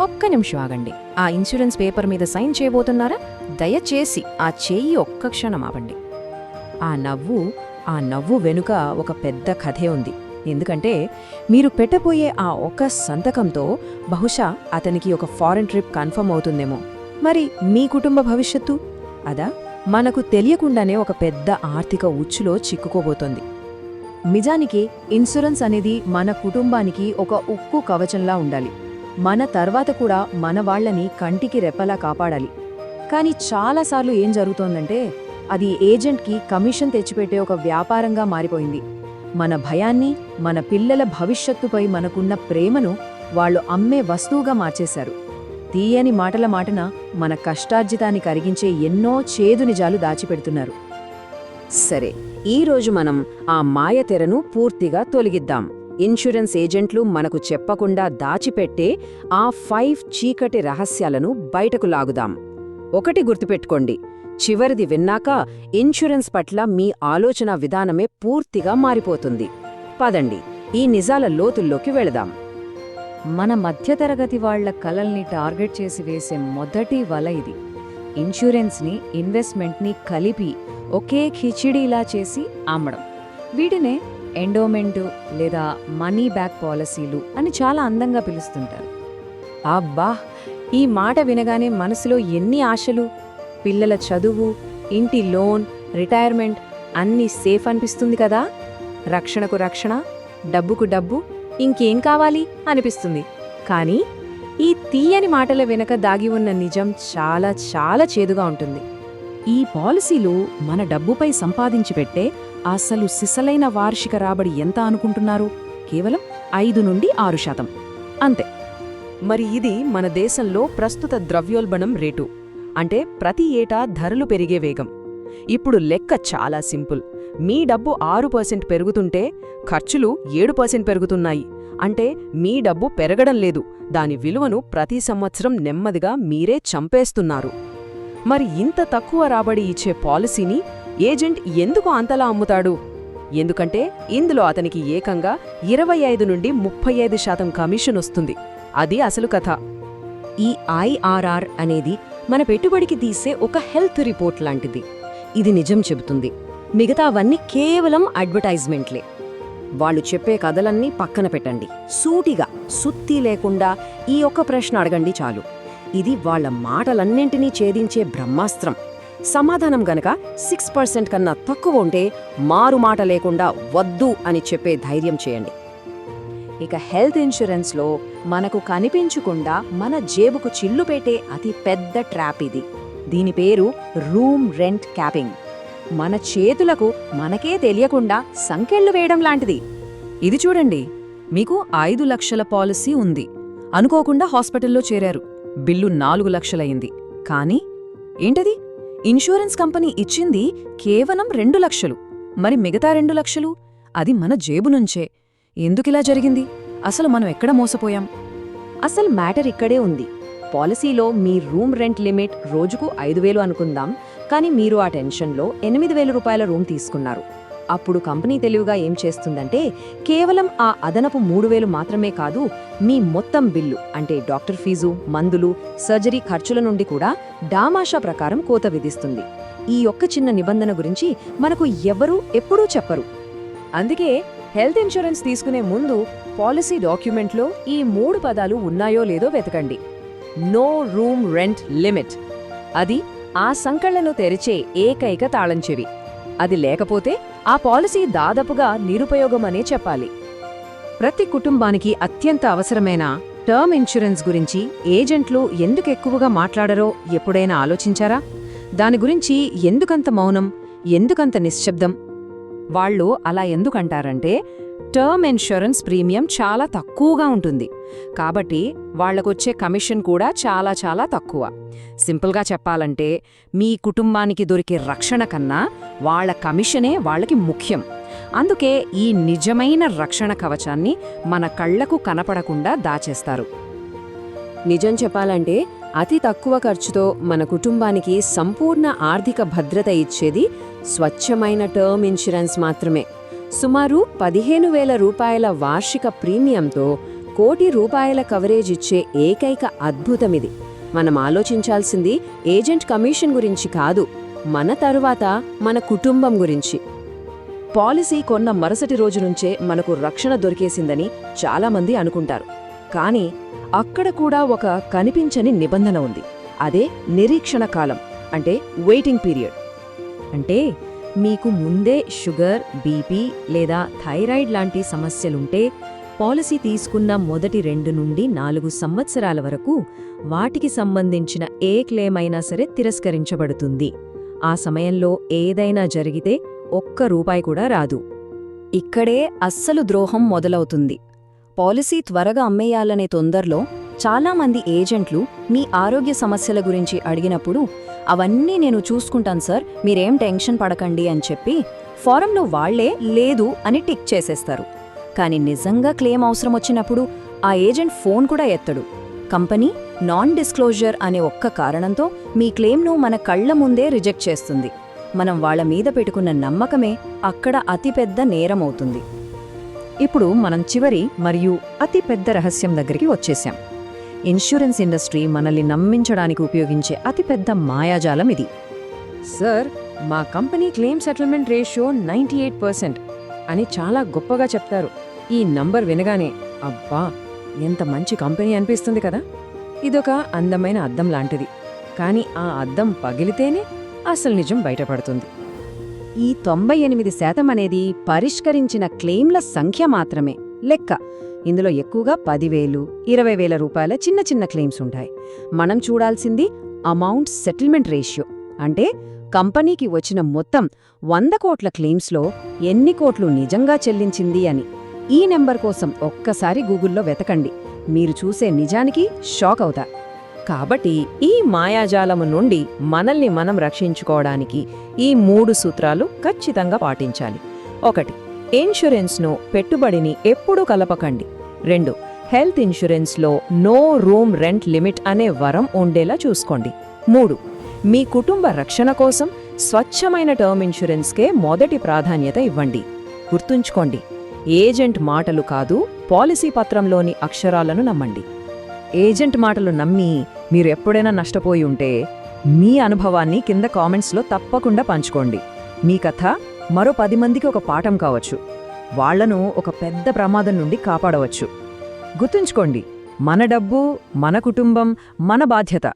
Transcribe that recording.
ఒక్క నిమిషం ఆగండి. ఆ ఇన్సూరెన్స్ పేపర్ మీద సైన్ చేయబోతున్నారా? దయచేసి ఆ చేయి ఒక్క క్షణం ఆపండి. ఆ నవ్వు ఆ నవ్వు వెనుక ఒక పెద్ద కథే ఉంది. ఎందుకంటే మీరు పెట్టబోయే ఆ ఒక్క సంతకంతో బహుశా అతనికి ఒక ఫారెన్ ట్రిప్ కన్ఫర్మ్ అవుతుందేమో. మరి మీ కుటుంబ భవిష్యత్తు? అదా? మనకు తెలియకుండానే ఒక పెద్ద ఆర్థిక ఉచ్చులో చిక్కుకోబోతోంది. నిజానికి ఇన్సూరెన్స్ అనేది మన కుటుంబానికి ఒక ఉక్కు కవచంలా ఉండాలి. మన తర్వాత కూడా మన వాళ్ళని కంటికి రెప్పలా కాపాడాలి. కానీ చాలాసార్లు ఏం జరుగుతోందంటే అది ఏజెంట్కి కమిషన్ తెచ్చిపెట్టే ఒక వ్యాపారంగా మారిపోయింది. మన భయాన్ని మన పిల్లల భవిష్యత్తుపై మనకున్న ప్రేమను వాళ్ళు అమ్మే వస్తువుగా మార్చేశారు. తీయని మాటల మాటన మన కష్టార్జితాన్ని కరిగించే ఎన్నో చేదు నిజాలు దాచిపెడుతున్నారు. సరే ఈరోజు మనం ఆ మాయ తెరను పూర్తిగా తొలగిద్దాం. ఇన్సూరెన్స్ ఏజెంట్లు మనకు చెప్పకుండా దాచిపెట్టే ఆ ఫైవ్ చీకటి రహస్యాలను బయటకు లాగుదాం. ఒకటి గుర్తుపెట్టుకోండి చివరిది విన్నాక ఇన్సూరెన్స్ పట్ల మీ ఆలోచన విధానమే పూర్తిగా మారిపోతుంది. పదండి ఈ నిజాల లోతుల్లోకి వెళదాం. మన మధ్యతరగతి వాళ్ళ కలల్ని టార్గెట్ చేసి వేసే మొదటి వల ఇది. ఇన్సూరెన్స్ని ఇన్వెస్ట్మెంట్ని కలిపి ఒకే ఖిచిడీలా చేసి అమ్మడం. వీటినే ఎండోమెంటు లేదా మనీ బ్యాక్ పాలసీలు అని చాలా అందంగా పిలుస్తుంటారు. అబ్బా! ఈ మాట వినగానే మనసులో ఎన్ని ఆశలు? పిల్లల చదువు ఇంటి లోన్ రిటైర్మెంట్ అన్నీ సేఫ్ అనిపిస్తుంది కదా? రక్షణకు రక్షణ డబ్బుకు డబ్బు ఇంకేం కావాలి అనిపిస్తుంది. కానీ ఈ తీయని మాటల వెనక దాగి ఉన్న నిజం చాలా చాలా చేదుగా ఉంటుంది. ఈ పాలసీలు మన డబ్బుపై సంపాదించి పెట్టే అసలు సిసలైన వార్షిక రాబడి ఎంత అనుకుంటున్నారు? కేవలం ఐదు నుండి ఆరు శాతం. అంతే. మరి ఇది మన దేశంలో ప్రస్తుత ద్రవ్యోల్బణం రేటు. అంటే ప్రతి ఏటా ధరలు పెరిగే వేగం. ఇప్పుడు లెక్క చాలా సింపుల్. మీ డబ్బు ఆరు పర్సెంట్ పెరుగుతుంటే ఖర్చులు ఏడు పర్సెంట్ పెరుగుతున్నాయి. అంటే మీ డబ్బు పెరగడం లేదు. దాని విలువను ప్రతి సంవత్సరం నెమ్మదిగా మీరే చంపేస్తున్నారు. మరి ఇంత తక్కువ రాబడి ఇచ్చే పాలసీని ఏజెంట్ ఎందుకు అంతలా అమ్ముతాడు? ఎందుకంటే ఇందులో అతనికి ఏకంగా ఇరవై ఐదు నుండి ముప్పై ఐదు శాతం కమిషన్ వస్తుంది. అది అసలు కథ. ఈ ఐఆర్ఆర్ అనేది మన పెట్టుబడికి తీసే ఒక హెల్త్ రిపోర్ట్ లాంటిది. ఇది నిజం చెబుతుంది. మిగతావన్నీ కేవలం అడ్వర్టైజ్మెంట్లే. వాళ్ళు చెప్పే కథలన్నీ పక్కన పెట్టండి. సూటిగా సుత్తి లేకుండా ఈ ఒక్క ప్రశ్న అడగండి చాలు. ఇది వాళ్ళ మాటలన్నింటినీ ఛేదించే బ్రహ్మాస్త్రం. సమాధానం గనక సిక్స్ పర్సెంట్ కన్నా తక్కువ ఉంటే మారుమాట లేకుండా వద్దు అని చెప్పే ధైర్యం చేయండి. ఇక హెల్త్ ఇన్సూరెన్స్లో మనకు కనిపించకుండా మన జేబుకు చిల్లు పెట్టే అతి పెద్ద ట్రాప్ ఇది. దీని పేరు రూమ్ రెంట్ క్యాపింగ్. మన చేతులకు మనకే తెలియకుండా సంకెళ్ళు వేయడం లాంటిది. ఇది చూడండి మీకు ఐదు లక్షల పాలసీ ఉంది. అనుకోకుండా హాస్పిటల్లో చేరారు. బిల్లు నాలుగు లక్షలయింది. కానీ ఏంటది? ఇన్సూరెన్స్ కంపెనీ ఇచ్చింది కేవలం రెండు లక్షలు. మరి మిగతా రెండు లక్షలు? అది మన జేబు నుంచే. ఎందుకిలా జరిగింది? అసలు మనం ఎక్కడ మోసపోయాం? అసలు మ్యాటర్ ఇక్కడే ఉంది. పాలసీలో మీ రూమ్ రెంట్ లిమిట్ రోజుకు ఐదు వేలు అనుకుందాం కానీ మీరు ఆ టెన్షన్లో ఎనిమిది వేల రూపాయల రూమ్ తీసుకున్నారు. అప్పుడు కంపెనీ తెలివిగా ఏం చేస్తుందంటే కేవలం ఆ అదనపు మూడు వేలు మాత్రమే కాదు మీ మొత్తం బిల్లు అంటే డాక్టర్ ఫీజు మందులు సర్జరీ ఖర్చుల నుండి కూడా డామాషా ప్రకారం కోత విధిస్తుంది. ఈ ఒక్క చిన్న నిబంధన గురించి మనకు ఎవరూ ఎప్పుడూ చెప్పరు. అందుకే హెల్త్ ఇన్సూరెన్స్ తీసుకునే ముందు పాలసీ డాక్యుమెంట్లో ఈ మూడు పదాలు ఉన్నాయో లేదో వెతకండి. No room rent limit. అది ఆ సంకళ్ళను తెరిచే ఏకైక తాళంచెవి అది లేకపోతే ఆ పాలసీ దాదాపుగా నిరుపయోగమనే చెప్పాలి. ప్రతి కుటుంబానికి అత్యంత అవసరమైన టర్మ్ ఇన్సూరెన్స్ గురించి ఏజెంట్లు ఎందుకు ఎక్కువగా మాట్లాడరో ఎప్పుడైనా ఆలోచించారా? దాని గురించి ఎందుకంత మౌనం ఎందుకంత నిశ్శబ్దం? వాళ్ళు అలా ఎందుకంటారంటే టర్మ్ ఇన్సూరెన్స్ ప్రీమియం చాలా తక్కువగా ఉంటుంది. కాబట్టి వాళ్ళకొచ్చే కమిషన్ కూడా చాలా చాలా తక్కువ. సింపుల్గా చెప్పాలంటే మీ కుటుంబానికి దొరికే రక్షణ కన్నా వాళ్ళ కమిషనే వాళ్ళకి ముఖ్యం. అందుకే ఈ నిజమైన రక్షణ కవచాన్ని మన కళ్ళకు కనపడకుండా దాచేస్తారు. నిజం చెప్పాలంటే అతి తక్కువ ఖర్చుతో మన కుటుంబానికి సంపూర్ణ ఆర్థిక భద్రత ఇచ్చేది స్వచ్ఛమైన టర్మ్ ఇన్సూరెన్స్ మాత్రమే. సుమారు పదిహేను వేల రూపాయల వార్షిక ప్రీమియంతో కోటి రూపాయల కవరేజ్ ఇచ్చే ఏకైక అద్భుతమిది. మనం ఆలోచించాల్సింది ఏజెంట్ కమిషన్ గురించి కాదు మన తరువాత మన కుటుంబం గురించి. పాలసీ కొన్న మరుసటి రోజు నుంచే మనకు రక్షణ దొరికేసిందని చాలామంది అనుకుంటారు. కానీ అక్కడ కూడా ఒక కనిపించని నిబంధన ఉంది. అదే నిరీక్షణ కాలం అంటే వెయిటింగ్ పీరియడ్ అంటే మీకు ముందే షుగర్ బీపీ లేదా థైరాయిడ్ లాంటి సమస్యలుంటే పాలసీ తీసుకున్న మొదటి రెండు నుండి నాలుగు సంవత్సరాల వరకు వాటికి సంబంధించిన ఏ క్లెయిమ్ అయినా సరే తిరస్కరించబడుతుంది. ఆ సమయంలో ఏదైనా జరిగితే ఒక్క రూపాయి కూడా రాదు. ఇక్కడే అస్సలు ద్రోహం మొదలవుతుంది. పాలసీ త్వరగా అమ్మేయాలనే తొందరలో చాలామంది ఏజెంట్లు మీ ఆరోగ్య సమస్యల గురించి అడిగినప్పుడు అవన్నీ నేను చూసుకుంటాను సార్. మీరేం టెన్షన్ పడకండి అని చెప్పి ఫారంలో వాళ్ళే లేదు అని టిక్ చేసేస్తారు. కానీ నిజంగా క్లెయిమ్ అవసరం వచ్చినప్పుడు ఆ ఏజెంట్ ఫోన్ కూడా ఎత్తడు. కంపెనీ నాన్ డిస్క్లోజర్ అనే ఒక్క కారణంతో మీ క్లెయిమ్ను మన కళ్ళ ముందే రిజెక్ట్ చేస్తుంది. మనం వాళ్ళ మీద పెట్టుకున్న నమ్మకమే అక్కడ అతిపెద్ద నేరమవుతుంది ఇప్పుడు మనం చివరి మరియు అతిపెద్ద రహస్యం దగ్గరికి వచ్చేసాం ఇన్సూరెన్స్ ఇండస్ట్రీ మనల్ని నమ్మించడానికి ఉపయోగించే అతిపెద్ద మాయాజాలం ఇది. సార్ మా company claim settlement ratio ninety eight percent అని చాలా గొప్పగా చెప్తారు. ఈ నంబర్ వినగానే అబ్బా ఎంత మంచి కంపెనీ అనిపిస్తుంది కదా! ఇదొక అందమైన అద్దం లాంటిది. కానీ ఆ అద్దం పగిలితేనే అసలు నిజం బయటపడుతుంది. ఈ తొంభై ఎనిమిది శాతం అనేది పరిష్కరించిన క్లెయిమ్ల సంఖ్య మాత్రమే. లెక్క ఇందులో ఎక్కువగా పదివేలు ఇరవై వేల రూపాయల చిన్న చిన్న క్లెయిమ్స్ ఉంటాయి. మనం చూడాల్సింది అమౌంట్ సెటిల్మెంట్ రేషియో. అంటే కంపెనీకి వచ్చిన మొత్తం వంద కోట్ల క్లెయిమ్స్లో ఎన్ని కోట్లు నిజంగా చెల్లించింది అని. ఈ నెంబర్ కోసం ఒక్కసారి గూగుల్లో వెతకండి. మీరు చూసే నిజానికి షాక్ అవుతా. కాబట్టి ఈ మాయాజాలము నుండి మనల్ని మనం రక్షించుకోవడానికి ఈ మూడు సూత్రాలు ఖచ్చితంగా పాటించాలి. ఒకటి ఇన్సూరెన్స్ను పెట్టుబడిని ఎప్పుడూ కలపకండి. రెండు. హెల్త్ ఇన్సూరెన్స్లో నో రూమ్ రెంట్ లిమిట్ అనే వరం ఉండేలా చూసుకోండి. మూడు. మీ కుటుంబ రక్షణ కోసం స్వచ్ఛమైన టర్మ్ ఇన్సూరెన్స్కే మొదటి ప్రాధాన్యత ఇవ్వండి. గుర్తుంచుకోండి ఏజెంట్ మాటలు కాదు పాలసీ పత్రంలోని అక్షరాలను నమ్మండి. ఏజెంట్ మాటలు నమ్మి మీరు ఎప్పుడైనా నష్టపోయి ఉంటే మీ అనుభవాన్ని కింద కామెంట్స్లో తప్పకుండా పంచుకోండి. మీ కథ మరో పది మందికి ఒక పాఠం కావచ్చు. వాళ్ళను ఒక పెద్ద ప్రమాదం నుండి కాపాడవచ్చు. గుర్తుంచుకోండి మన డబ్బు మన కుటుంబం మన బాధ్యత.